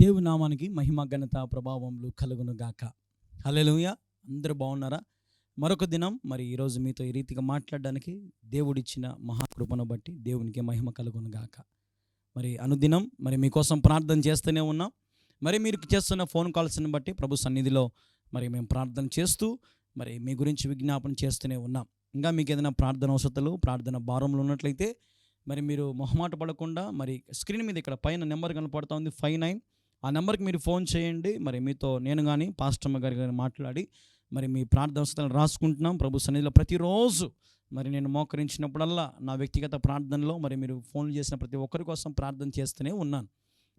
దేవు నామానికి మహిమ ఘనత ప్రభావంలో కలుగును గాక. హల్లెలూయా. అందరూ బాగున్నారా? మరొక దినం మరి ఈరోజు మీతో ఈ రీతిగా మాట్లాడడానికి దేవుడిచ్చిన మహాకృపను బట్టి దేవునికి మహిమ కలుగును గాక. మరి అనుదినం మరి మీకోసం ప్రార్థన చేస్తూనే ఉన్నాం. మరి మీరు చేస్తున్న ఫోన్ కాల్స్ని బట్టి ప్రభు సన్నిధిలో మరి మేము ప్రార్థన చేస్తూ మరి మీ గురించి విజ్ఞాపన చేస్తూనే ఉన్నాం. ఇంకా మీకు ఏదైనా ప్రార్థన అవసరతలు ప్రార్థన భారంలో ఉన్నట్లయితే మరి మీరు మొహమాట పడకుండా మరి స్క్రీన్ మీద ఇక్కడ పైన నెంబర్ కనపడుతూ ఉంది ఫైవ్ నైన్ ఆ నెంబర్కి మీరు ఫోన్ చేయండి. మరి మీతో నేను కానీ పాస్టమ్మ గారి గారు మాట్లాడి మరి మీ ప్రార్థన అవసరాలు రాసుకుంటున్నాం. ప్రభు సన్నిధిలో ప్రతిరోజు మరి నేను మోకరించినప్పుడల్లా నా వ్యక్తిగత ప్రార్థనలో మరి మీరు ఫోన్ చేసిన ప్రతి ఒక్కరి కోసం ప్రార్థన చేస్తూనే ఉన్నాను.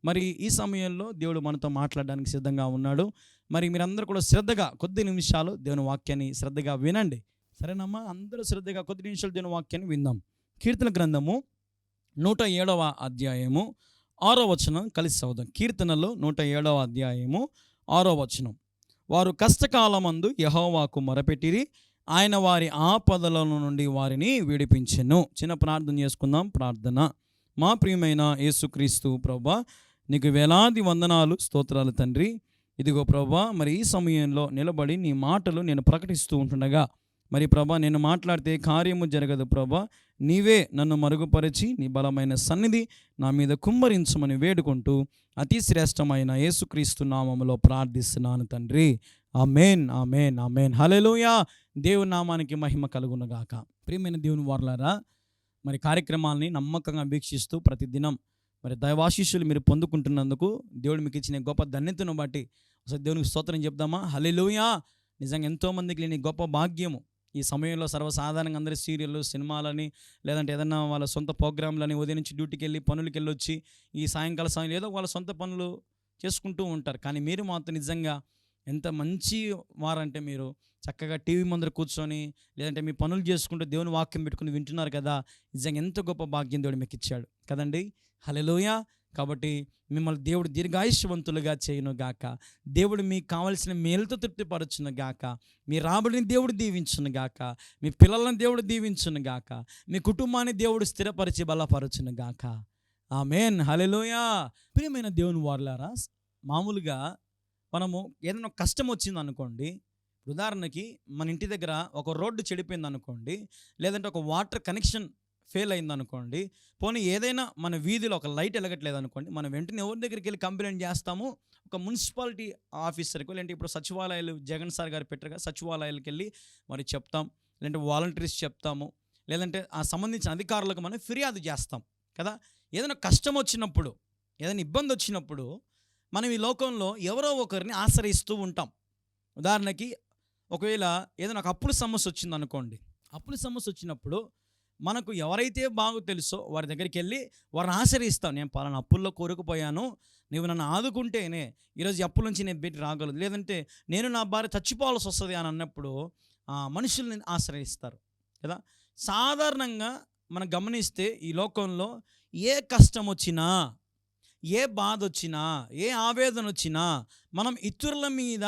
మరి ఈ సమయంలో దేవుడు మనతో మాట్లాడడానికి సిద్ధంగా ఉన్నాడు. మరి మీరందరూ కూడా శ్రద్ధగా కొద్ది నిమిషాలు దేవుని వాక్యాన్ని శ్రద్ధగా వినండి. సరేనమ్మా? అందరూ శ్రద్ధగా కొద్ది నిమిషాలు దేవుని వాక్యాన్ని విందాం. కీర్తన గ్రంథము నూట ఏడవ అధ్యాయము ఆరో వచనం కలిసి చదువుదాం. కీర్తనలో నూట ఏడవ అధ్యాయము ఆరో వచనం. వారు కష్టకాలమందు యహోవాకు మొరపెట్టిరి ఆయన వారి ఆపదల నుండి వారిని విడిపించెను. చిన్న ప్రార్థన చేసుకుందాం ప్రార్థన. మా ప్రియమైన యేసుక్రీస్తు ప్రభా నీకు వేలాది వందనాలు స్తోత్రాలు తండ్రి. ఇదిగో ప్రభా మరి ఈ సమయంలో నిలబడి నీ మాటలు నేను ప్రకటిస్తూ ఉంటుండగా మరి ప్రభా నేను మాట్లాడితే కార్యము జరగదు ప్రభా. నీవే నన్ను మరుగుపరిచి నీ బలమైన సన్నిధి నా మీద కుమ్మరించమని వేడుకుంటూ అతి శ్రేష్టమైన యేసుక్రీస్తు నామములో ప్రార్థిస్తున్నాను తండ్రి. Amen amen amen. హల్లెలూయా. దేవుని నామానికి మహిమ కలుగునగాక. ప్రియమైన దేవుని వారలారా మరి కార్యక్రమాల్ని నమ్మకంగా వీక్షిస్తూ ప్రతిదినం మరి దైవాశీస్సులు మీరు పొందుకుంటున్నందుకు దేవుడు మీకు ఇచ్చిన గొప్ప ధన్యతను బట్టి అసలు దేవునికి స్తోత్రం చెప్దామా? హల్లెలూయా. నిజంగా ఎంతోమందికి లేని గొప్ప భాగ్యము ఈ సమయంలో సర్వసాధారణంగా అందరి సీరియళ్ళు సినిమాలని లేదంటే ఏదన్నా వాళ్ళ సొంత ప్రోగ్రాంలని ఉదయం నుంచి డ్యూటీకి వెళ్ళి పనులకి వెళ్ళి వచ్చి ఈ సాయంకాల సమయంలో ఏదో వాళ్ళ సొంత పనులు చేసుకుంటూ ఉంటారు. కానీ మీరు మాత్రం నిజంగా ఎంత మంచి వారంటే మీరు చక్కగా టీవీ ముందర కూర్చొని లేదంటే మీ పనులు చేసుకుంటూ దేవుని వాక్యం పెట్టుకుని వింటున్నారు కదా నిజంగా ఎంత గొప్ప భాగ్యం దేవుడు మీకు ఇచ్చాడు కదండి? హలోయ కాబట్టి మిమ్మల్ని దేవుడు దీర్ఘాయుష్యవంతులుగా చేయను గాక. దేవుడు మీకు కావలసిన మేలుతో తృప్తిపరచును గాక. మీ రాబడిని దేవుడు దీవించును గాక. మీ పిల్లలను దేవుడు దీవించును గాక. మీ కుటుంబాన్ని దేవుడు స్థిరపరిచి బలపరచును గాక. ఆ మేన్ హలెలోయా ప్రియమైన దేవుని వారులారా మామూలుగా మనము ఏదైనా కష్టం వచ్చింది అనుకోండి ఉదాహరణకి మన ఇంటి దగ్గర ఒక రోడ్డు చెడిపోయింది అనుకోండి లేదంటే ఒక వాటర్ కనెక్షన్ ఫెయిల్ అయింది అనుకోండి పోనీ ఏదైనా మన వీధిలో ఒక లైట్ వెలగట్లేదు అనుకోండి మనం వెంటనే ఎవరి దగ్గరికి వెళ్ళి కంప్లైంట్ చేస్తాము? ఒక మున్సిపాలిటీ ఆఫీసర్కి లేదంటే ఇప్పుడు సచివాలయాలు జగన్ సార్ గారు పెట్టారు కదా సచివాలయాలకు వెళ్ళి మరి చెప్తాం. లేదంటే వాలంటీర్స్ చెప్తాము. లేదంటే ఆ సంబంధించిన అధికారులకు మనం ఫిర్యాదు చేస్తాం కదా. ఏదైనా కష్టం వచ్చినప్పుడు ఏదైనా ఇబ్బంది వచ్చినప్పుడు మనం ఈ లోకంలో ఎవరో ఒకరిని ఆశ్రయిస్తూ ఉంటాం. ఉదాహరణకి ఒకవేళ ఏదైనా ఒక అప్పుల సమస్య వచ్చింది అనుకోండి అప్పుల సమస్య వచ్చినప్పుడు మనకు ఎవరైతే బాగా తెలుసో వారి దగ్గరికి వెళ్ళి వారిని ఆశ్రయిస్తాం నేను పలానా అప్పుల్లో కోరుకుపోయాను నువ్వు నన్ను ఆదుకుంటేనే ఈరోజు అప్పుల నుంచి నేను బయట రాగలదు లేదంటే నేను నా భార్య చచ్చిపోవాల్సి వస్తుంది అని అన్నప్పుడు ఆ మనుషుల్ని ఆశ్రయిస్తారు కదా? సాధారణంగా మనం గమనిస్తే ఈ లోకంలో ఏ కష్టం వచ్చినా ఏ బాధ వచ్చినా ఏ ఆవేదన వచ్చినా మనం ఇతరుల మీద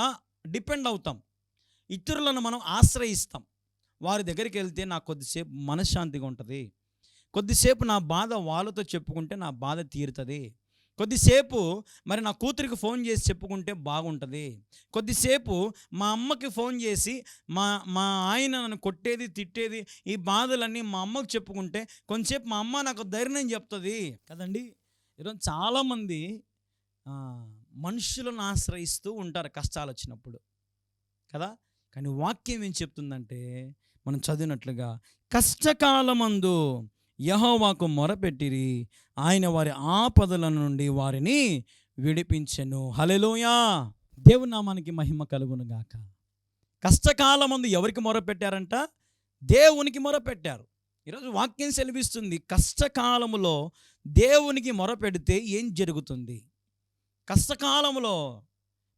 డిపెండ్ అవుతాం. ఇతరులను మనం ఆశ్రయిస్తాం. వారి దగ్గరికి వెళ్తే నాకు కొద్దిసేపు మనశ్శాంతిగా ఉంటుంది. కొద్దిసేపు నా బాధ వాళ్ళతో చెప్పుకుంటే నా బాధ తీరుతుంది. కొద్దిసేపు మరి నా కూతురికి ఫోన్ చేసి చెప్పుకుంటే బాగుంటుంది. కొద్దిసేపు మా అమ్మకి ఫోన్ చేసి మా మా ఆయన నన్ను కొట్టేది తిట్టేది ఈ బాధలన్నీ మా అమ్మకు చెప్పుకుంటే కొంచెంసేపు మా అమ్మ నాకు ధైర్యం చెప్తుంది. కదండి? ఈరోజు చాలామంది మనుషులను ఆశ్రయిస్తూ ఉంటారు కష్టాలు వచ్చినప్పుడు కదా? కానీ వాక్యం ఏం చెప్తుందంటే మనం చదివినట్లుగా కష్టకాలమందు యహోవాకు మొరపెట్టిరి ఆయన వారి ఆపదల నుండి వారిని విడిపించెను. హలెలోయా దేవునామానికి మహిమ కలుగును గాక. కష్టకాలమందు ఎవరికి మొరపెట్టారంట? దేవునికి మొరపెట్టారు. ఈరోజు వాక్యం సెలవిస్తుంది కష్టకాలములో దేవునికి మొరపెడితే ఏం జరుగుతుంది? కష్టకాలంలో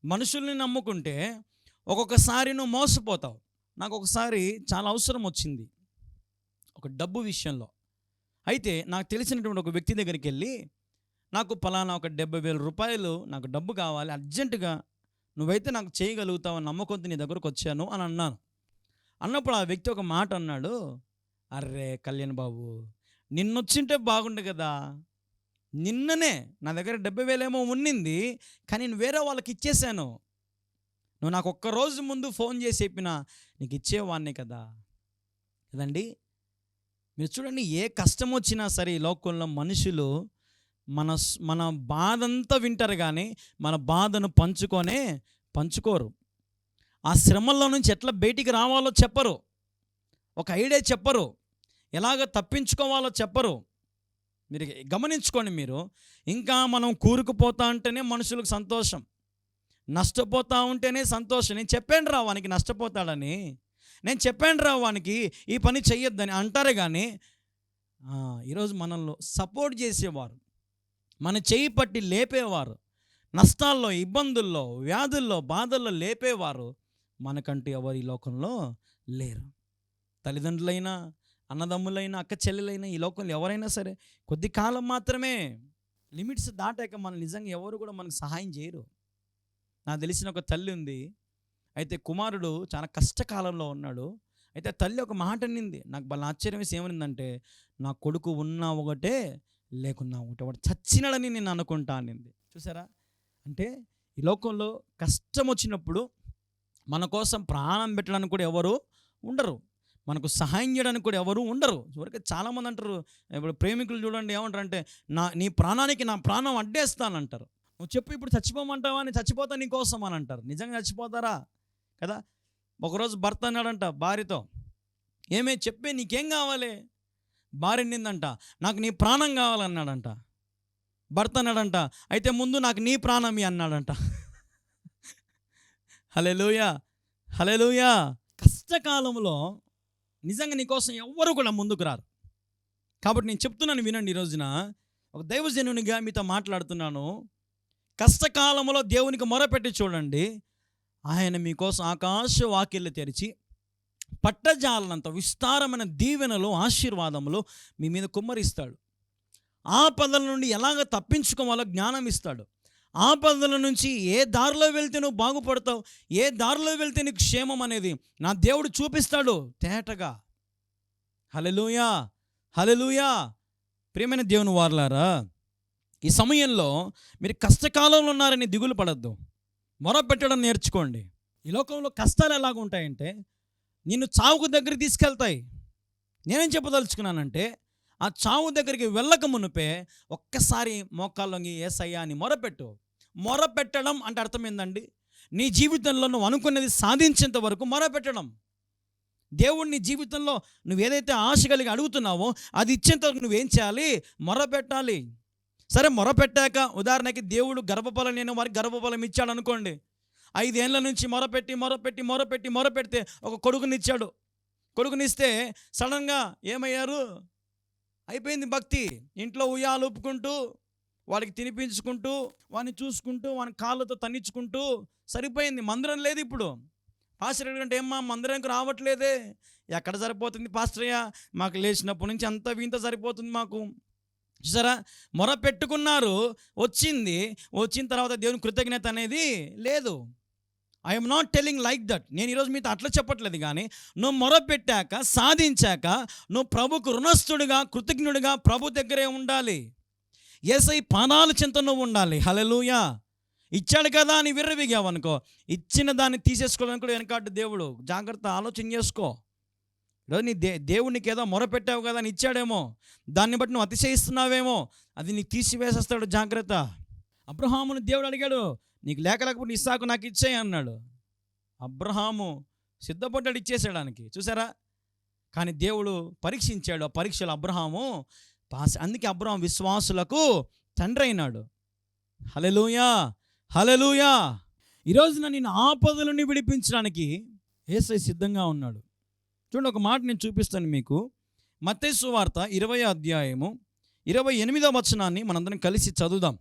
మనుషుల్ని నమ్ముకుంటే ఒక్కొక్కసారి నువ్వు మోసపోతావు. నాకు ఒకసారి చాలా అవసరం వచ్చింది ఒక డబ్బు విషయంలో. అయితే నాకు తెలిసినటువంటి ఒక వ్యక్తి దగ్గరికి వెళ్ళి నాకు పలానా ఒక డెబ్బై వేల రూపాయలు నాకు డబ్బు కావాలి అర్జెంటుగా నువ్వైతే నాకు చేయగలుగుతావు నమ్మకంతో నీ దగ్గరకు వచ్చాను అని అన్నాను. అన్నప్పుడు ఆ వ్యక్తి ఒక మాట అన్నాడు అర్రే కళ్యాణ్ బాబు నిన్నొచ్చింటే బాగుండు కదా. నిన్ననే నా దగ్గర డెబ్బై వేలేమో ఉన్నింది కానీ నేను వేరే వాళ్ళకి ఇచ్చేసాను. నువ్వు నాకు ఒక్క రోజు ముందు ఫోన్ చేసి చెప్పిన నీకు ఇచ్చేవాడిని కదా. కదండి మీరు చూడండి ఏ కష్టం వచ్చినా సరే ఈ లోకంలో మనుషులు మన మన బాధంతా వింటారు కానీ మన బాధను పంచుకొనే పంచుకోరు. ఆ శ్రమల్లో నుంచి ఎట్లా బయటికి రావాలో చెప్పరు. ఒక ఐడియా చెప్పరు. ఎలాగ తప్పించుకోవాలో చెప్పరు. మీరు గమనించుకోండి మీరు. ఇంకా మనం కూరుకుపోతా ఉంటేనే మనుషులకు సంతోషం. నష్టపోతా ఉంటేనే సంతోషం. నేను చెప్పాను రా వానికి నష్టపోతాడని. నేను చెప్పాను రా వానికి ఈ పని చెయ్యొద్దని అంటారే కానీ ఈరోజు మనల్ని సపోర్ట్ చేసేవారు. మన చేయి పట్టి లేపేవారు. నష్టాల్లో ఇబ్బందుల్లో వ్యాధుల్లో బాధల్లో లేపేవారు మనకంటూ ఎవరు ఈ లోకంలో లేరు. తల్లిదండ్రులైనా అన్నదమ్ములైనా అక్క చెల్లెలైనా ఈ లోకంలో ఎవరైనా సరే కొద్ది కాలం మాత్రమే లిమిట్స్ దాటాక మన నిజంగా ఎవరు కూడా మనకు సహాయం చేయరు. నాకు తెలిసిన ఒక తల్లి ఉంది. అయితే కుమారుడు చాలా కష్టకాలంలో ఉన్నాడు. అయితే తల్లి ఒక మాట అన్నింది నాకు వాళ్ళ ఆశ్చర్యం వేసి ఏమనిందంటే నా కొడుకు ఉన్నా ఒకటే లేకున్నా ఒకటే. వాడు చచ్చినాడని నేను అనుకుంటా అనింది. చూసారా? అంటే ఈ లోకంలో కష్టం వచ్చినప్పుడు మన కోసం ప్రాణం పెట్టడానికి కూడా ఎవరు ఉండరు. మనకు సహాయం చేయడానికి కూడా ఎవరు ఉండరు. చివరికి చాలామంది అంటారు ఇప్పుడు ప్రేమికులు చూడండి ఏమంటారు అంటే నా నీ ప్రాణానికి నా ప్రాణం అడ్డేస్తానంటారు. నువ్వు చెప్పు ఇప్పుడు చచ్చిపోమంటావా? అని చచ్చిపోతా నీకోసం అని అంటారు. నిజంగా చచ్చిపోతారా? కదా? ఒకరోజు భర్త అన్నాడంట భార్యతో ఏమే చెప్పే నీకేం కావాలి? భార్య నిందంట నాకు నీ ప్రాణం కావాలన్నాడంట భర్త అన్నాడంట అయితే ముందు నాకు నీ ప్రాణం హలే లూయా హలే లూయా కష్టకాలంలో నిజంగా నీకోసం ఎవ్వరు కూడా ముందుకు రారు. కాబట్టి నేను చెప్తున్నాను వినండి ఈ రోజున. ఒక దైవజనునిగా మీతో మాట్లాడుతున్నాను. కష్టకాలంలో దేవునికి మొరపెట్టి చూడండి. ఆయన మీకోసం ఆకాశ వాకిళ్ళు తెరిచి పట్టజాలనంత విస్తారమైన దీవెనలు ఆశీర్వాదములు మీ మీద కుమ్మరిస్తాడు. ఆపదల నుండి ఎలాగ తప్పించుకోవాలో జ్ఞానం ఇస్తాడు. ఆపదల నుంచి ఏ దారిలో వెళ్తే నువ్వు బాగుపడతావు ఏ దారిలో వెళ్తే నీకు క్షేమం అనేది నా దేవుడు చూపిస్తాడు తేటగా. హలెలుయా హలెలుయా ప్రియమైన దేవుని వారలారా ఈ సమయంలో మీరు కష్టకాలంలో ఉన్నారని దిగులు పడద్దు. మొరపెట్టడం నేర్చుకోండి. ఈ లోకంలో కష్టాలు ఎలాగ ఉంటాయంటే నిన్ను చావుకు దగ్గర తీసుకెళ్తాయి. నేనేం చెప్పదలుచుకున్నానంటే ఆ చావు దగ్గరికి వెళ్ళక మునుపే ఒక్కసారి మోకాళ్ళొంగి ఏసయ్యా అని మొరపెట్టు. మొరపెట్టడం అంటే అర్థం ఏందండి? నీ జీవితంలో నువ్వు అనుకున్నది సాధించేంత వరకు మొరపెట్టడం. దేవుడు నీ జీవితంలో నువ్వు ఏదైతే ఆశ కలిగి అడుగుతున్నావో అది ఇచ్చేంత వరకు నువ్వేం చేయాలి? మొరపెట్టాలి. సరే మొరపెట్టాక ఉదాహరణకి దేవుడు గర్భఫలం నేను వారికి గర్భఫలం ఇచ్చాడు అనుకోండి ఐదేళ్ళ నుంచి మొరపెట్టి మొరపెట్టి మొరపెట్టి మొరపెడితే ఒక కొడుకునిచ్చాడు. కొడుకునిస్తే సడన్గా ఏమయ్యారు? అయిపోయింది భక్తి. ఇంట్లో ఉయ్యాలు ఊపుకుంటూ వాడికి తినిపించుకుంటూ వాడిని చూసుకుంటూ వాని కాళ్ళతో తన్నించుకుంటూ సరిపోయింది. మందిరం లేదు ఇప్పుడు. పాస్టర్ అంటే ఏమ్మా మందిరానికి రావట్లేదే? ఎక్కడ సరిపోతుంది పాస్టరయ్య? మాకు లేచినప్పటి నుంచి అంత వీంత సరిపోతుంది మాకు. చూసారా? మొర పెట్టుకున్నారు వచ్చింది. వచ్చిన తర్వాత దేవుని కృతజ్ఞత అనేది లేదు. I'm not telling like that నేను ఈరోజు మీతో అట్లా చెప్పట్లేదు కానీ నువ్వు మొర పెట్టాక సాధించాక నువ్వు ప్రభుకు రుణస్థుడిగా కృతజ్ఞుడిగా ప్రభు దగ్గరే ఉండాలి. ఏసై పానాలు చింత నువ్వు ఉండాలి. హలలుయా ఇచ్చాడు కదా అని విర్రవిగావనుకో ఇచ్చిన దాన్ని తీసేసుకోవడానికి కూడా వెనకాడు దేవుడు. జాగ్రత్త ఆలోచన చేసుకో. ఈరోజు నీ దే దేవునికి ఏదో మొరపెట్టావు కదా అని ఇచ్చాడేమో. దాన్ని బట్టి నువ్వు అతిశయిస్తున్నావేమో. అది నీకు తీసివేసేస్తాడు జాగ్రత్త. అబ్రహామును దేవుడు అడిగాడు నీకు లేక లేకపోతే ఇస్సాకు నాకు ఇచ్చేయి అన్నాడు. అబ్రహాము సిద్ధపడ్డాడు ఇచ్చేసాడానికి చూసారా? కానీ దేవుడు పరీక్షించాడు ఆ పరీక్షలు అబ్రహాము పాస్ అందుకే అబ్రహాం విశ్వాసులకు తండ్రి అయినాడు. హలెలుయా హలెలుయా ఈరోజున నేను ఆపదలని విడిపించడానికి ఏసై సిద్ధంగా ఉన్నాడు. చూడండి ఒక మాట నేను చూపిస్తాను మీకు. మత్తేసు వార్త ఇరవై అధ్యాయము ఇరవై ఎనిమిదో వచనాన్ని మనందరం కలిసి చదువుదాం.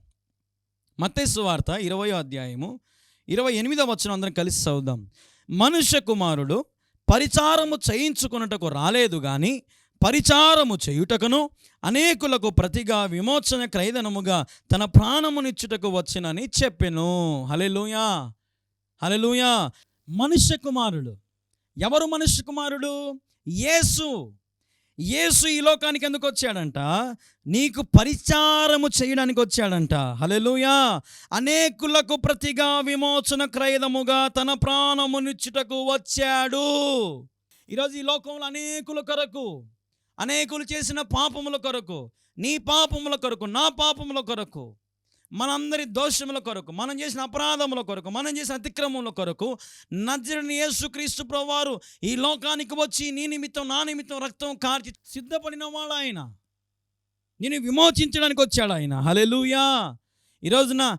మత్తేసు వార్త ఇరవై అధ్యాయము ఇరవై ఎనిమిదో వచనం అందరం కలిసి చదువుదాం. మనుష్య కుమారుడు పరిచారము చేయించుకున్నటకు రాలేదు కానీ పరిచారము చేయుటకును అనేకులకు ప్రతిగా విమోచన క్రైదనముగా తన ప్రాణమునిచ్చుటకు వచ్చినని చెప్పెను. హలెలుయా హలెలుయా మనుష్య కుమారుడు ఎవరు మనుష్య కుమారుడు? యేసు. యేసు ఈ లోకానికి ఎందుకు వచ్చాడంట? నీకు పరిచారము చేయడానికి వచ్చాడంట. హలెలుయా అనేకులకు ప్రతిగా విమోచన క్రయదముగా తన ప్రాణమునిచ్చుటకు వచ్చాడు. ఈరోజు ఈ లోకంలో అనేకుల కొరకు అనేకులు చేసిన పాపముల కొరకు నీ పాపముల కొరకు నా పాపముల కొరకు మనందరి దోషముల కొరకు మనం చేసిన అపరాధముల కొరకు మనం చేసిన అతిక్రమముల కొరకు నజరని యేసుక్రీస్తు ప్రభువారు ఈ లోకానికి వచ్చి నీ నిమిత్తం నా నిమిత్తం రక్తం కార్చి సిద్ధపడిన వాడు ఆయన. నేను విమోచించడానికి వచ్చాడు ఆయన. హలెలుయా ఈరోజున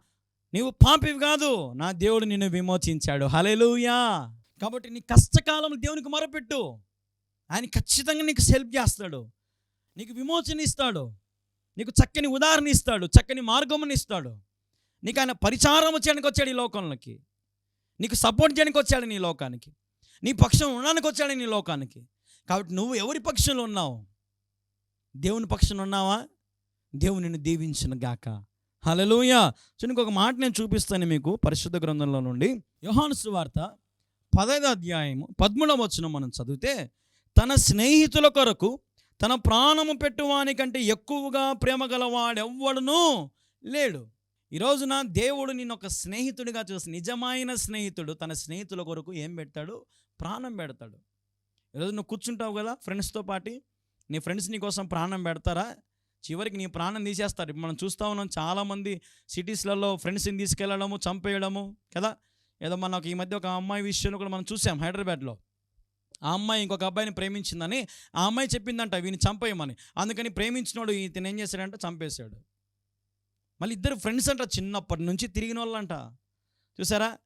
నీవు పాపివి కాదు నా దేవుడు నిన్ను విమోచించాడు. హలెలుయా కాబట్టి నీ కష్టకాలం దేవునికి మొరపెట్టు. ఆయన ఖచ్చితంగా నీకు సెల్ప్ చేస్తాడు. నీకు విమోచన ఇస్తాడు. నీకు చక్కని ఉదాహరణ ఇస్తాడు చక్కని మార్గముని ఇస్తాడు. నీకు ఆయన పరిచారం చేయడానికి వచ్చాడు ఈ లోకంలోకి. నీకు సపోర్ట్ చేయడానికి వచ్చాడు నీ లోకానికి. నీ పక్షం ఉండడానికి వచ్చాడు నీ లోకానికి. కాబట్టి నువ్వు ఎవరి పక్షంలో ఉన్నావు? దేవుని పక్షంలో ఉన్నావా? దేవుని నిన్ను దీవించిన గాక. హలలోయ చూడండి ఒక మాట నేను చూపిస్తాను మీకు పరిశుద్ధ గ్రంథంలో నుండి. యోహాను సువార్త పదైదు అధ్యాయము పదమూడవ వచనం మనం చదివితే తన స్నేహితుల కొరకు తన ప్రాణము పెట్టువానికంటే ఎక్కువగా ప్రేమ గలవాడెవ్వడును లేడు. ఈ రోజున దేవుడు నిన్ను ఒక స్నేహితుడిగా చూసి నిజమైన స్నేహితుడు తన స్నేహితుల కొరకు ఏం పెడతాడు? ప్రాణం పెడతాడు. ఈరోజు నువ్వు కూర్చుంటావు కదా ఫ్రెండ్స్తో పాటి నీ ఫ్రెండ్స్ నీ కోసం ప్రాణం పెడతారా? చివరికి నీ ప్రాణం తీసేస్తారు. మనం చూస్తూ ఉన్నాం చాలామంది సిటీస్లలో ఫ్రెండ్స్ని తీసుకెళ్ళడము చంపేయడము కదా? ఏదో మనకు ఈ మధ్య ఒక అమ్మాయి విషయంలో కూడా మనం చూసాం హైదరాబాద్లో. ఆ అమ్మాయి ఇంకొక అబ్బాయిని ప్రేమించిందని ఆ అమ్మాయి చెప్పిందంట వీని చంపేయమని. అందుకని ప్రేమించినోడు ఇతను ఏం చేశాడంట? చంపేశాడు. మళ్ళీ ఇద్దరు ఫ్రెండ్స్ అంట చిన్నప్పటి నుంచి తిరిగిన వాళ్ళంట చూసారా?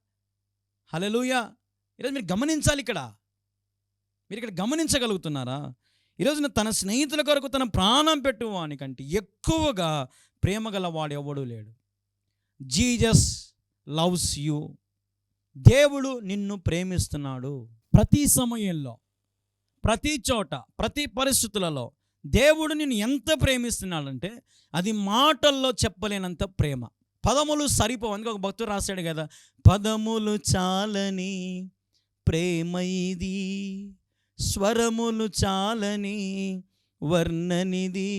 హలెలూయా ఈరోజు మీరు గమనించాలి ఇక్కడ. మీరు ఇక్కడ గమనించగలుగుతున్నారా? ఈరోజు తన స్నేహితుల కొరకు తన ప్రాణం పెట్టువానికంటే ఎక్కువగా ప్రేమ గలవాడు ఎవడు లేడు. Jesus loves you. దేవుడు నిన్ను ప్రేమిస్తున్నాడు. ప్రతి సమయంలో ప్రతి చోట ప్రతి పరిస్థితులలో దేవుడు నిన్ను ఎంత ప్రేమిస్తున్నాడంటే అది మాటల్లో చెప్పలేనంత ప్రేమ. పదములు సరిపోవు. అందుకే ఒక భక్తుడు రాశాడు కదా పదములు చాలని ప్రేమ ఇది స్వరములు చాలని వర్ణనిది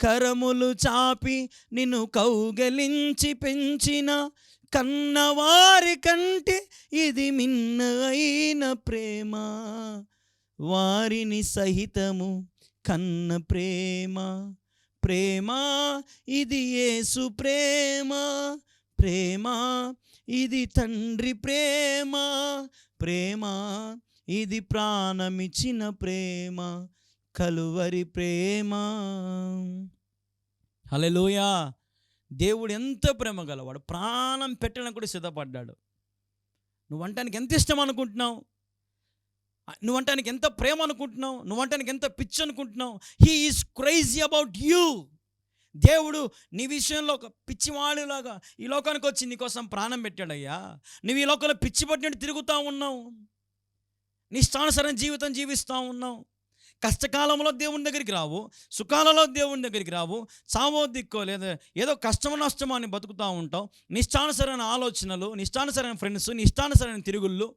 కరములు చాపి నిన్ను కౌగలించి పెంచిన కన్నవారి కంటే ఇది మిన్న అయిన ప్రేమ. వారిని సహితము కన్న ప్రేమ. ప్రేమ ఇది యేసు ప్రేమ. ప్రేమ ఇది తండ్రి ప్రేమ. ప్రేమ ఇది ప్రాణమిచ్చిన ప్రేమ. కలువరి ప్రేమ. హలో దేవుడు ఎంత ప్రేమ గలవాడు ప్రాణం పెట్టడానికి కూడా సిద్ధపడ్డాడు. నువ్వు అంటానికి ఎంత ఇష్టం అనుకుంటున్నావు? నువ్వు అంటానికి ఎంత ప్రేమ అనుకుంటున్నావు? నువ్వు అంటానికి ఎంత పిచ్చి అనుకుంటున్నావు? He is crazy about you దేవుడు నీ విషయంలో ఒక పిచ్చివాడిలాగా ఈ లోకానికి వచ్చి నీకోసం ప్రాణం పెట్టాడయ్యా. నువ్వు ఈ లోకంలో పిచ్చి పట్టినట్టు తిరుగుతూ ఉన్నావు. నీ ఇష్టానుసరైన జీవితం జీవిస్తూ ఉన్నావు. కష్టకాలంలో దేవుని దగ్గరికి రావు సుఖాలలో దేవుని దగ్గరికి రావు చావో దిక్కో లేదా ఏదో కష్టమో నష్టమో అని బతుకుతూ ఉంటావు. నిష్టానుసరైన ఆలోచనలు నిష్టానుసరైన ఫ్రెండ్స్ నిష్టానుసరైన తిరుగుళ్ళు.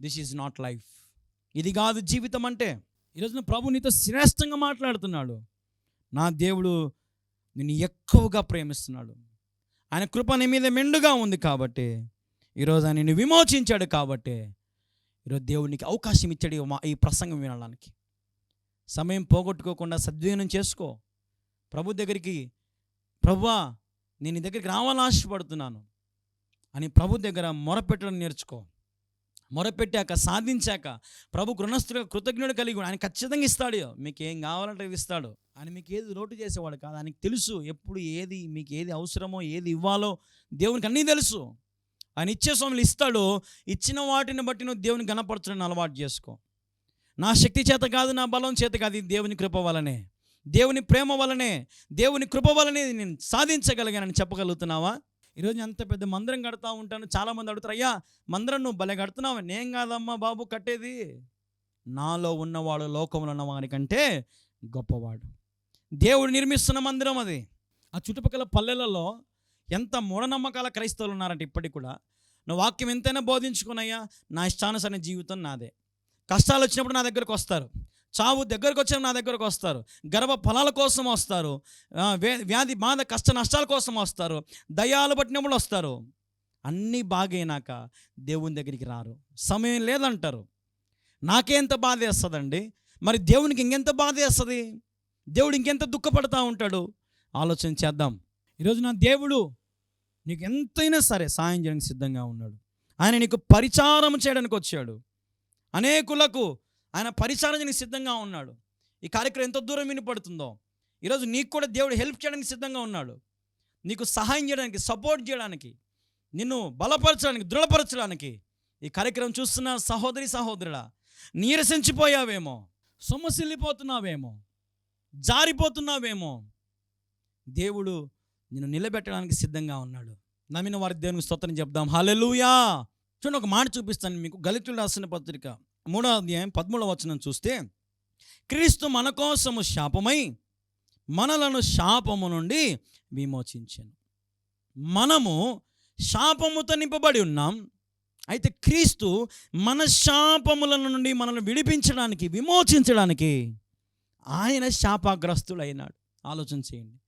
దిస్ ఈజ్ నాట్ లైఫ్ ఇది కాదు జీవితం అంటే. ఈరోజు ప్రభు నీతో శ్రేష్టంగా మాట్లాడుతున్నాడు. నా దేవుడు నిన్ను ఎక్కువగా ప్రేమిస్తున్నాడు. ఆయన కృప నీ మీద మెండుగా ఉంది కాబట్టి ఈరోజు ఆయన నిన్ను విమోచించాడు కాబట్టి ఈరోజు దేవునికి అవకాశం ఇచ్చాడు మా- ఈ ప్రసంగం వినడానికి. సమయం పోగొట్టుకోకుండా సద్వినియోగం చేసుకో. ప్రభు దగ్గరికి ప్రభువా నేను నీ దగ్గరికి రావాలని ఆశపడుతున్నాను అని ప్రభు దగ్గర మొరపెట్టడం నేర్చుకో. మొరపెట్టాక సాధించాక ప్రభు రుణస్థులుగా కృతజ్ఞుడు కలిగి ఆయన ఖచ్చితంగా ఇస్తాడు. మీకు ఏం కావాలంటే ఇస్తాడు ఆయన మీకు ఏది లోటు చేసేవాడు కాదు. ఆయనకి తెలుసు ఎప్పుడు ఏది మీకు ఏది అవసరమో ఏది ఇవ్వాలో దేవునికి అన్నీ తెలుసు. ఆయన ఇచ్చే స్వాములు ఇస్తాడు ఇచ్చిన వాటిని బట్టి నువ్వు దేవుని గణపరచడం అలవాటు చేసుకో. నా శక్తి చేత కాదు నా బలం చేత కాదు ఇది దేవుని కృప వలనే. దేవుని ప్రేమ వలనే దేవుని కృప వలనే నేను సాధించగలిగానని చెప్పగలుగుతున్నావా? ఈరోజు ఎంత పెద్ద మందిరం కడతా ఉంటాను. చాలామంది అడుగుతారు అయ్యా మందిరం నువ్వు భలే కడుతున్నావు. నేను కాదమ్మా బాబు కట్టేది. నాలో ఉన్నవాడు లోకంలో ఉన్నవాడికంటే గొప్పవాడు. దేవుడు నిర్మిస్తున్న మందిరం అది. ఆ చుట్టుపక్కల పల్లెలలో ఎంత మూఢనమ్మకాల క్రైస్తవులు ఉన్నారంటే ఇప్పటికి కూడా నువ్వు వాక్యం ఎంతైనా బోధించుకున్నయ్యా నా ఇష్టానుసరైన జీవితం నాదే. కష్టాలు వచ్చినప్పుడు నా దగ్గరకు వస్తారు. చావు దగ్గరకు వచ్చిన నా దగ్గరకు వస్తారు. గర్భ ఫలాల కోసం వస్తారు. వ్యాధి బాధ కష్ట నష్టాల కోసం వస్తారు. దయాలు పట్టినప్పుడు వస్తారు. అన్నీ బాగైనాక దేవుని దగ్గరికి రారు. సమయం లేదంటారు. నాకేంత బాధ వేస్తుందండి? మరి దేవునికి ఇంకెంత బాధ వేస్తుంది? దేవుడు ఇంకెంత దుఃఖపడతా ఉంటాడు? ఆలోచన చేద్దాం. ఈరోజు నా దేవుడు నీకు ఎంతైనా సరే సాయం చేయడానికి సిద్ధంగా ఉన్నాడు. ఆయన నీకు పరిచారం చేయడానికి వచ్చాడు అనేకులకు ఆయన పరిచారం సిద్ధంగా ఉన్నాడు. ఈ కార్యక్రమం ఎంత దూరం వినపడుతుందో. ఈరోజు నీకు కూడా దేవుడు హెల్ప్ చేయడానికి సిద్ధంగా ఉన్నాడు. నీకు సహాయం చేయడానికి సపోర్ట్ చేయడానికి నిన్ను బలపరచడానికి దృఢపరచడానికి ఈ కార్యక్రమం చూస్తున్న సహోదరి సహోదరుడా నీరసించిపోయావేమో సొమ్మసిల్లిపోతున్నావేమో జారిపోతున్నావేమో. దేవుడు నిన్ను నిలబెట్టడానికి సిద్ధంగా ఉన్నాడు. నమ్మిన వారి దేవునికి స్తోత్రం చెప్దాం. హాలెలుయా చూడండి ఒక మాట చూపిస్తాను మీకు. గలితులు రాసిన పత్రిక మూడో అధ్యాయం పదమూడవ వచనం చూస్తే క్రీస్తు మన కోసము శాపమై మనలను శాపము నుండి విమోచించాను. మనము శాపముతో నింపబడి ఉన్నాం. అయితే క్రీస్తు మన శాపముల నుండి మనల్ని విడిపించడానికి విమోచించడానికి ఆయన శాపగ్రస్తుడైనాడు ఆలోచన చేయండి.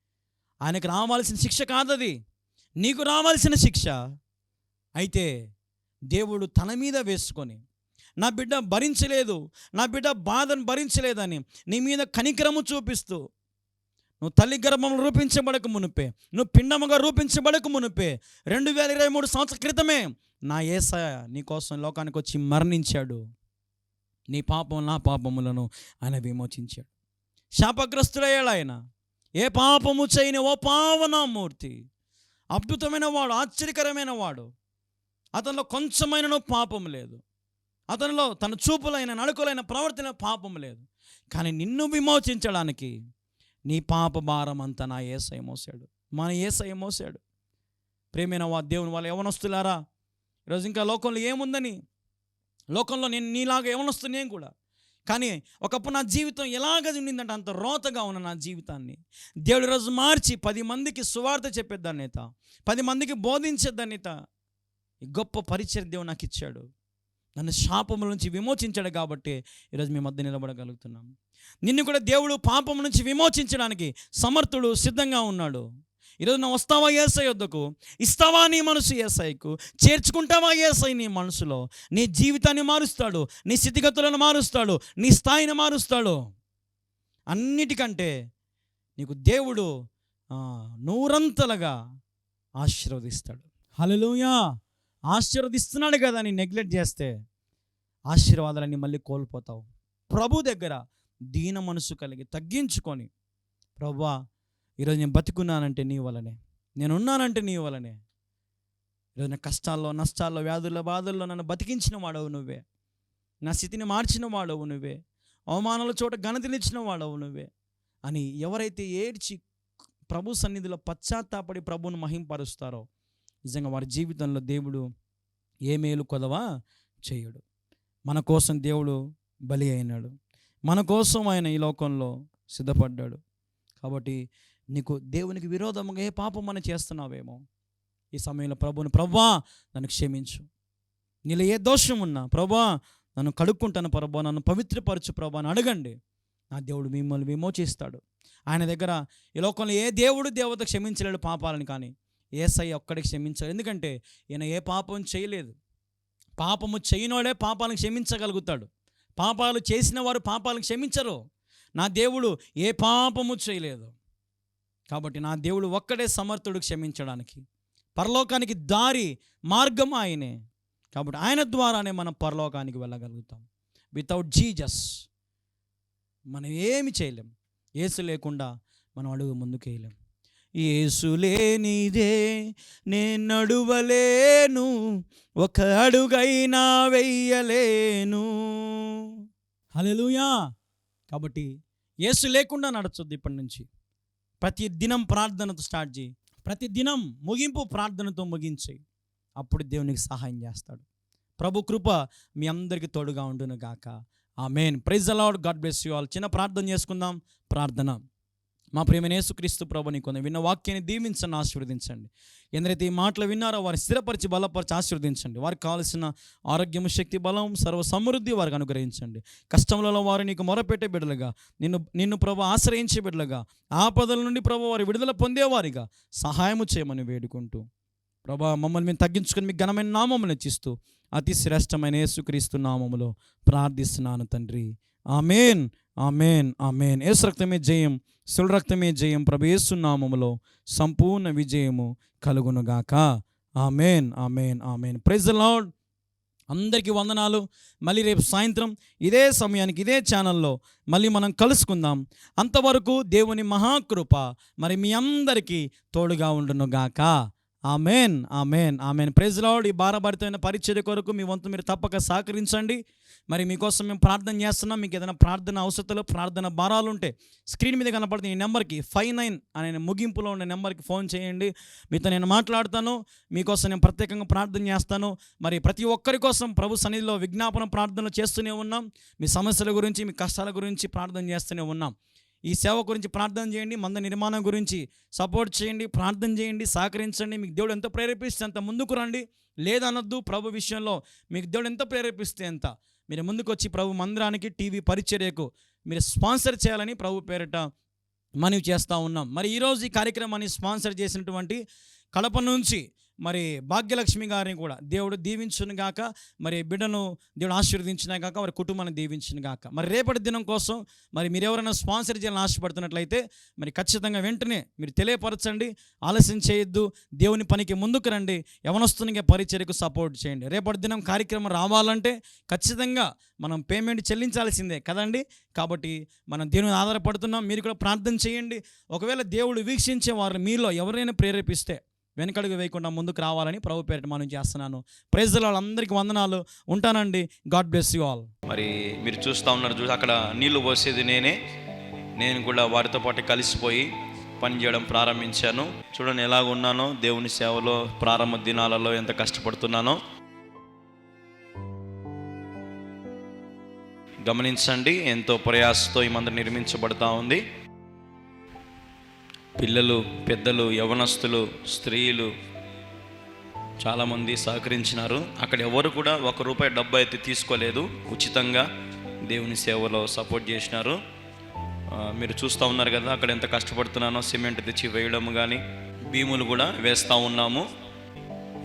ఆయనకు రావాల్సిన శిక్ష కాదది. నీకు రావాల్సిన శిక్ష. అయితే దేవుడు తన మీద వేసుకొని నా బిడ్డ భరించలేదు నా బిడ్డ బాధను భరించలేదని నీ మీద కనికరము చూపిస్తూ నువ్వు తల్లి గర్భంలో రూపించబడక మునిపే నువ్వు పిండముగా రూపించబడక మునిపే రెండు వేల ఇరవై మూడు సంవత్సరాల క్రితమే నా ఏసయ నీ కోసం లోకానికి వచ్చి మరణించాడు. నీ పాపం నా పాపములను ఆయన విమోచించాడు. శాపగ్రస్తుడయ్యాడు ఆయన. ఏ పాపము చేయని ఓ పావనామూర్తి. అద్భుతమైన వాడు ఆశ్చర్యకరమైన వాడు. అతనిలో కొంచెమైనను పాపం లేదు. అతనిలో తన చూపులైన నడుకులైన ప్రవర్తన పాపం లేదు. కానీ నిన్ను విమోచించడానికి నీ పాప భారం అంతా నా ఏసై మోసాడు. మన ఏసై మోసాడు. ప్రేమైన వా దేవుని వాళ్ళు ఎవనొస్తులారా ఈరోజు ఇంకా లోకంలో ఏముందని? లోకంలో నేను నీలాగా యవనస్తు నేను కూడా. కానీ ఒకప్పుడు నా జీవితం ఎలాగ ఉండిందంటే అంత రోతగా ఉన్న నా జీవితాన్ని. దేవుడి రోజు మార్చి పది మందికి సువార్త చెప్పేద్దాన్నిత పది మందికి బోధించేద్దాన్నిత ఈ గొప్ప పరిచయ దేవుడు నాకు ఇచ్చాడు. నన్ను శాపముల నుంచి విమోచించాడు కాబట్టి ఈరోజు మీ మధ్య నిలబడగలుగుతున్నాం. నిన్ను కూడా దేవుడు పాపం నుంచి విమోచించడానికి సమర్థుడు సిద్ధంగా ఉన్నాడు. ఈరోజు నువ్వు వస్తావా ఏసై వద్దకు? ఇస్తావా నీ మనసు ఏసైకు? చేర్చుకుంటావా ఏసై నీ మనసులో? నీ జీవితాన్ని మారుస్తాడు నీ స్థితిగతులను మారుస్తాడు నీ స్థాయిని మారుస్తాడు. అన్నిటికంటే నీకు దేవుడు నూరంతలుగా ఆశీర్వదిస్తాడు. హలోయా ఆశీర్వదిస్తున్నాడు కదా అని నెగ్లెక్ట్ చేస్తే ఆశీర్వాదాలన్నీ మళ్ళీ కోల్పోతావు. ప్రభు దగ్గర దీన మనసు కలిగి తగ్గించుకొని ప్రభా ఈరోజు నేను బతికున్నానంటే నీ వలనే నేను ఉన్నానంటే నీ వలనే ఈరోజు నా కష్టాల్లో నష్టాల్లో వ్యాధుల్లో బాధల్లో నన్ను బతికించిన వాడవు నువ్వే. నా స్థితిని మార్చిన వాడవు నువ్వే. అవమానాల చోట ఘనతనిచ్చిన వాడవు నువ్వే. అని ఎవరైతే ఏడ్చి ప్రభు సన్నిధిలో పశ్చాత్తాపడి ప్రభువును మహింపరుస్తారో నిజంగా వారి జీవితంలో దేవుడు ఏ మేలు కొదవా చేయడు. మన కోసం దేవుడు బలి అయినాడు. మన కోసం ఆయన ఈ లోకంలో సిద్ధపడ్డాడు. కాబట్టి నీకు దేవునికి విరోధముగా ఏ పాపం మనం చేస్తున్నావేమో ఈ సమయంలో ప్రభుని ప్రభా నన్ను క్షమించు. నీలో ఏ దోషం ఉన్నా ప్రభా నన్ను కడుక్కుంటాను ప్రభా నన్ను పవిత్రపరచు ప్రభా అని అడగండి. నా దేవుడు మిమ్మల్ని విమోచిస్తాడు. ఆయన దగ్గర ఈ లోకంలో ఏ దేవుడు దేవత క్షమించలేడు పాపాలని కానీ ఏసై ఒక్కడికి క్షమించాడు. ఎందుకంటే ఈయన ఏ పాపం చేయలేదు. పాపము చేయనోడే పాపాలను క్షమించగలుగుతాడు. పాపాలు చేసిన వారు పాపాలను క్షమించరు. నా దేవుడు ఏ పాపము చేయలేదు. కాబట్టి నా దేవుడు ఒక్కడే సమర్థుడు క్షమించడానికి. పరలోకానికి దారి మార్గం ఆయనే. కాబట్టి ఆయన ద్వారానే మనం పరలోకానికి వెళ్ళగలుగుతాం. వితౌట్ జీజస్ మనం ఏమి చేయలేం. ఏసు లేకుండా మనం అడుగు ముందుకు వేయలేం. ఏసులేనిదే నేను నడువలేను ఒక అడుగైనా వెయ్యలేను. హలెలుయా కాబట్టి ఏసు లేకుండా నడచొద్దు ఇప్పటి నుంచి. ప్రతి దినం ప్రార్థనతో స్టార్ట్ చేయి. ప్రతి దినం ముగింపు ప్రార్థనతో ముగించేయి అప్పుడు దేవునికి సహాయం చేస్తాడు. ప్రభు కృప మీ అందరికీ తోడుగా ఉండును గాక. Amen praise the Lord God bless you all. చిన్న ప్రార్థన చేసుకుందాం. ప్రార్థన. మా ప్రియమైన యేసుక్రీస్తు ప్రభుని కొంత విన్న వాక్యాన్ని దీవించండి ఆశీర్వదించండి. ఎందరైతే ఈ మాటలు విన్నారో వారిని స్థిరపరిచి బలపరిచి ఆశీర్వదించండి. వారికి కావాల్సిన ఆరోగ్యము శక్తి బలం సర్వ సమృద్ధి వారికి అనుగ్రహించండి. కష్టములలో వారు నీకు మొరపెట్టే బిడ్డలుగా నిన్ను నిన్ను ప్రభు ఆశ్రయించే బిడ్డలుగా ఆపదల నుండి ప్రభు వారి విడుదల పొందేవారిగా సహాయము చేయమని వేడుకుంటూ ప్రభా మమ్మల్ని మేము తగ్గించుకొని మీకు ఘనమైన నామములు ఇచ్చిస్తూ అతి శ్రేష్టమైన యేసుక్రీస్తు నామములో ప్రార్థిస్తున్నాను తండ్రి. ఆమెన్. Amen amen. యేసు రక్తమే జయం శివుల రక్తమే జయం. ప్రభు యేసు సంపూర్ణ విజయము కలుగునుగాక. Amen amen amen. Praise Lord అందరికీ వందనాలు. మళ్ళీ రేపు సాయంత్రం ఇదే సమయానికి ఇదే ఛానల్లో మళ్ళీ మనం కలుసుకుందాం. అంతవరకు దేవుని మహాకృప మరి మీ అందరికీ తోడుగా ఉండునుగాక. Amen amen amen. Praise Lord ఈ భారభరితమైన పరిచర్య కొరకు మీ వంతు మీరు తప్పక సహకరించండి. మరి మీకోసం మేము ప్రార్థన చేస్తున్నాం. మీకు ఏదైనా ప్రార్థన అవసరతలు ప్రార్థన భారాలు ఉంటే స్క్రీన్ మీద కనపడుతుంది ఈ నెంబర్కి ఫైవ్ నైన్ అనే ముగింపులో ఉన్న నెంబర్కి ఫోన్ చేయండి. మీతో నేను మాట్లాడతాను. మీకోసం నేను ప్రత్యేకంగా ప్రార్థన చేస్తాను. మరి ప్రతి ఒక్కరి కోసం ప్రభు సన్నిధిలో విజ్ఞాపన ప్రార్థనలు చేస్తూనే ఉన్నాం. మీ సమస్యల గురించి మీ కష్టాల గురించి ప్రార్థన చేస్తూనే ఉన్నాం. ఈ సేవ గురించి ప్రార్థన చేయండి మంద నిర్మాణం గురించి సపోర్ట్ చేయండి ప్రార్థన చేయండి సహకరించండి. మీకు దేవుడు ఎంత ప్రేరేపిస్తే అంత ముందుకు రండి. లేదనొద్దు ప్రభు విషయంలో మీకు దేవుడు ఎంత ప్రేరేపిస్తే ఎంత మీరు ముందుకు వచ్చి ప్రభు మందిరానికి టీవీ పరిచర్యకు మీరు స్పాన్సర్ చేయాలని ప్రభు పేరిట మనవి చేస్తూ ఉన్నాం. మరి ఈరోజు ఈ కార్యక్రమాన్ని స్పాన్సర్ చేసినటువంటి కడప నుంచి మరి భాగ్యలక్ష్మి గారిని కూడా దేవుడు దీవించును గాక మరి బిడ్డను దేవుడు ఆశీర్వదించిన గాక వారి కుటుంబాన్ని దీవించిన గాక. మరి రేపటి దినం కోసం మరి మీరు ఎవరైనా స్పాన్సర్ చేయాలని ఆశపడుతున్నట్లయితే మరి ఖచ్చితంగా వెంటనే మీరు తెలియపరచండి ఆలస్యం చేయొద్దు దేవుని పనికి ముందుకు రండి యవనస్తునిగా పరిచర్యకు సపోర్ట్ చేయండి. రేపటి దినం కార్యక్రమం రావాలంటే ఖచ్చితంగా మనం పేమెంట్ చెల్లించాల్సిందే కదండి? కాబట్టి మనం దేవుని ఆధారపడుతున్నాం మీరు కూడా ప్రార్థన చేయండి. ఒకవేళ దేవుడు వీక్షించే వారు మీలో ఎవరైనా ప్రేరేపిస్తే వెనకడుగు వేయకుండా ముందుకు రావాలని ప్రభు పేరిట మనం చేస్తున్నాను. ప్రైజ్ల వాళ్ళందరికీ వందనాలు. ఉంటానండి. గాడ్ బ్లెస్ యూ ఆల్ మరి మీరు చూస్తూ ఉన్నారు చూసి అక్కడ నీళ్ళు పోసేది నేనే. నేను కూడా వారితో పాటు కలిసిపోయి పని చేయడం ప్రారంభించాను. చూడండి ఎలాగ ఉన్నానో దేవుని సేవలో ప్రారంభ దినాలలో ఎంత కష్టపడుతున్నానో. గమనించండి ఎంతో ప్రయాసతో ఈ మందిరం నిర్మించబడతా ఉంది. పిల్లలు పెద్దలు యవనస్తులు స్త్రీలు చాలామంది సహకరించినారు. అక్కడ ఎవరు కూడా ఒక రూపాయి డబ్బు అయితే తీసుకోలేదు. ఉచితంగా దేవుని సేవలో సపోర్ట్ చేసినారు. మీరు చూస్తూ ఉన్నారు కదా అక్కడ ఎంత కష్టపడుతున్నానో సిమెంట్ తెచ్చి వేయడం కానీ భీములు కూడా వేస్తూ ఉన్నాము.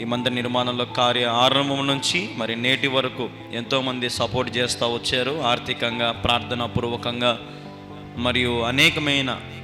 ఈ మందిర నిర్మాణంలో కార్య ఆరంభం నుంచి మరి నేటి వరకు ఎంతోమంది సపోర్ట్ చేస్తూ వచ్చారు. ఆర్థికంగా ప్రార్థనా పూర్వకంగా మరియు అనేకమైన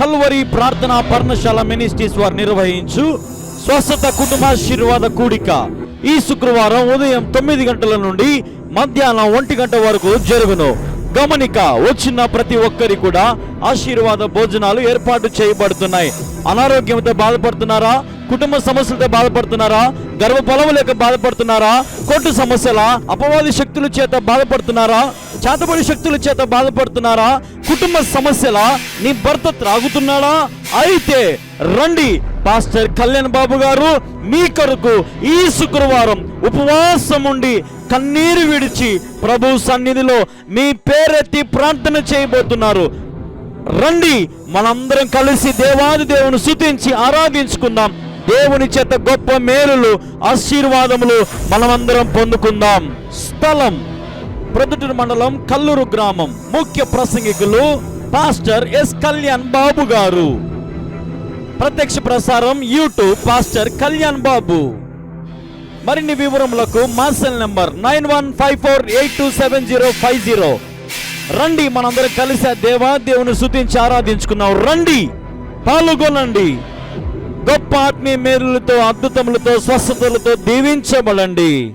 కల్వరి ప్రార్థన పర్ణశాల మినిస్ట్రీస్ వారు నిర్వహించు స్వస్థత కుటుంబాశీర్వాద కూడిక. ఈ శుక్రవారం ఉదయం తొమ్మిది గంటల నుండి మధ్యాహ్నం ఒంటి గంట వరకు జరుగును. గమనిక వచ్చిన ప్రతి ఒక్కరి కూడా ఆశీర్వాద భోజనాలు ఏర్పాటు చేయబడుతున్నాయి. అనారోగ్యంతో బాధపడుతున్నారా? కుటుంబ సమస్యలతో బాధపడుతున్నారా? గర్భఫలము లేక బాధపడుతున్నారా? కోర్టు సమస్యల అపవాది శక్తుల చేత బాధపడుతున్నారా? చేతబడి శక్తుల చేత బాధపడుతున్నారా? కుటుంబ సమస్యల? నీ భర్త త్రాగుతున్నాడా? అయితే రండి పాస్టర్ కళ్యాణ్ బాబు గారు మీ కొరకు ఈ శుక్రవారం ఉపవాసం ఉండి కన్నీరు విడిచి ప్రభు సన్నిధిలో మీ పేరెత్తి ప్రార్థన చేయబోతున్నారు. రండి మనందరం కలిసి దేవాది దేవుని స్తుతించి ఆరాధించుకుందాం. దేవుని చేత గొప్ప మేలులు ఆశీర్వాదములు మనమందరం పొందుకుందాం. స్థలం ప్రొద్దుటూరు మండలం కల్లూరు గ్రామం. ముఖ్య ప్రసంగికులు పాస్టర్ ఎస్ కళ్యాణ్ బాబు గారు. ప్రత్యక్ష ప్రసారం యూట్యూబ్ పాస్టర్ కళ్యాణ్ బాబు. మరిన్ని వివరములకు మా cell number nine one five four eight two seven zero five zero. రండి మనందరం కలిసి దేవా దేవుని శుతించి ఆరాధించుకున్నాం రండి పాల్గొనండి. గొప్ప ఆత్మీయ మేలులతో అద్భుతములతో స్వస్థతలతో దీవించబడండి.